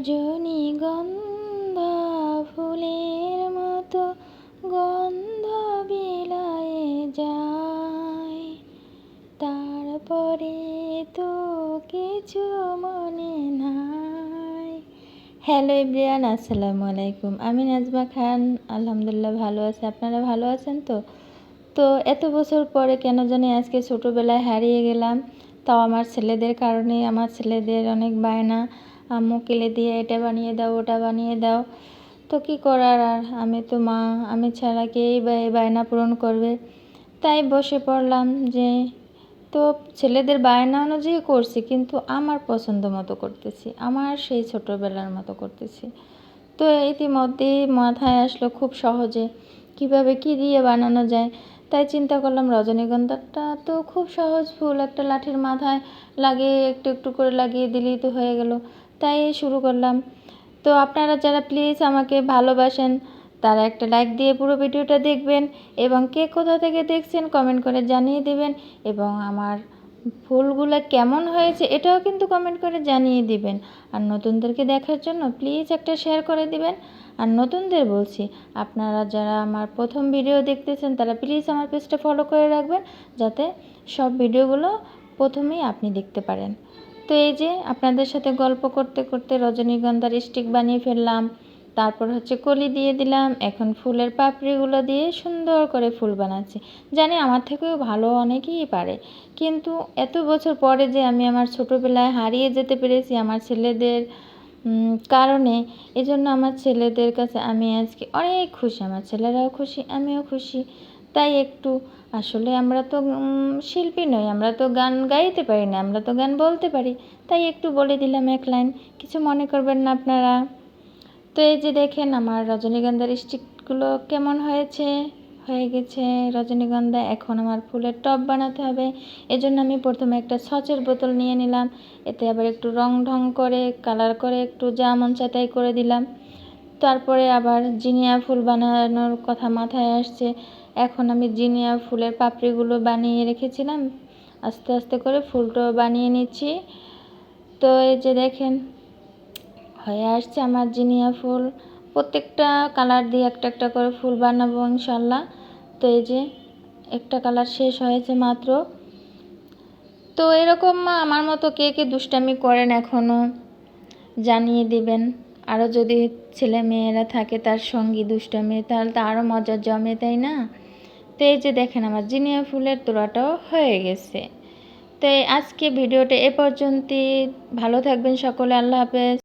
রজনীগন্ধা ফুলের মতো গন্ধ বিলায়ে যায়। তারপরে তো কিছু মনে নাই। হ্যালো ইব্রিয়ান আসসালামু আলাইকুম। আমি নাজমা খান, আলহামদুলিল্লাহ ভালো আছি। আপনারা ভালো আছেন তো? তো এত বছর পরে কেন জানি আজকে ছোটোবেলায় হারিয়ে গেলাম। তাও আমার ছেলেদের কারণে, আমার ছেলেদের অনেক বায়না। আম্মু কেলে দিয়ে, এটা বানিয়ে দাও, ওটা বানিয়ে দাও। তো কী করার আর? আমি তো মা, আমি ছাড়া কেই বা এই বায়না পূরণ করবে? তাই বসে পড়লাম যে, তো ছেলেদের বায়না অনুযায়ী করছি, কিন্তু আমার পছন্দ মতো করতেছি, আমার সেই ছোটোবেলার মতো করতেছি। তো ইতিমধ্যেই মাথায় আসলো খুব সহজে, কীভাবে কি দিয়ে বানানো যায়? তাই চিন্তা করলাম রজনীগন্ধাটা তো খুব সহজ, ফুল একটা লাঠির মাথায় লাগিয়ে একটু একটু করে লাগিয়ে দিলেই তো হয়ে গেল। তাই শুরু করলাম। তো আপনারা যারা প্লিজ আমাকে ভালোবাসেন, তারা একটা লাইক দিয়ে পুরো ভিডিওটা দেখবেন এবং কে কোথা থেকে দেখছেন কমেন্ট করে জানিয়ে দেবেন এবং আমার ফুলগুলো কেমন হয়েছে এটাও কিন্তু কমেন্ট করে জানিয়ে দিবেন। আর নতুনদেরকে দেখার জন্য প্লিজ একটা শেয়ার করে দিবেন। আর নতুনদের বলছি, আপনারা যারা আমার প্রথম ভিডিও দেখতেছেন, তারা প্লিজ আমার পেজটা ফলো করে রাখবেন যাতে সব ভিডিওগুলো প্রথমেই আপনি দেখতে পারেন। তো এই যে আপনাদের সাথে গল্প করতে করতে রজনীগন্ধার স্টিক বানিয়ে ফেললাম, তারপর হচ্ছে কলি দিয়ে দিলাম, এখন ফুলের পাপড়িগুলো দিয়ে সুন্দর করে ফুল বানাচ্ছি। জানি আমার থেকেও ভালো অনেকেই পারে, কিন্তু এত বছর পরে যে আমি আমার ছোটোবেলায় হারিয়ে যেতে পেরেছি আমার ছেলেদের কারণে, এজন্য আমার ছেলেদের কাছে আমি আজকে অনেক খুশি, আমার ছেলেরাও খুশি, আমিও খুশি। তাই একটু, আসলে আমরা তো শিল্পী নই, আমরা তো গান গাইতে পারি না, আমরা তো গান বলতে পারি। তাই একটু বলে দিলাম এক লাইন, কিছু মনে করবেন না আপনারা? তো এই যে দেখেন আমার রজনীগন্ধার স্টিকগুলো কেমন হয়েছে? হয়ে গেছে রজনীগন্ধা, এখন আমার ফুলের টব বানাতে হবে। এজন্য আমি প্রথমে একটা সচের বোতল নিয়ে নিলাম, এতে আবার একটু রং ঢং করে, কালার করে একটু যা মন চায় তাই করে দিলাম। তারপরে আবার জিনিয়া ফুল বানানোর কথা মাথায় আসছে। এখন আমি জিনিয়া ফুলের পাপড়িগুলো বানিয়ে রেখেছিলাম। আস্তে আস্তে করে ফুলটাও বানিয়ে নিচ্ছি। তো এই যে দেখেন, হয়ে আসছে আমার জিনিয়া ফুল। প্রত্যেকটা কালার দিয়ে একটা একটা করে ফুল বানাবো ইনশাল্লাহ। তো এই যে একটা কালার শেষ হয়েছে মাত্র। তো এরকম আমার মতো কে কে দুষ্টামি করেন এখনও জানিয়ে দিবেন। আরও যদি ছেলে মেয়েরা থাকে তার সঙ্গী দুষ্টামি তাহলে তো আরও মজা জমে, তাই না? তো এই যে দেখেন আমার জিনিয়া ফুলের তোড়াটাও হয়ে গেছে। তো আজকে ভিডিওটা এ পর্যন্তই। ভালো থাকবেন সকলে, আল্লাহ হাফেজ।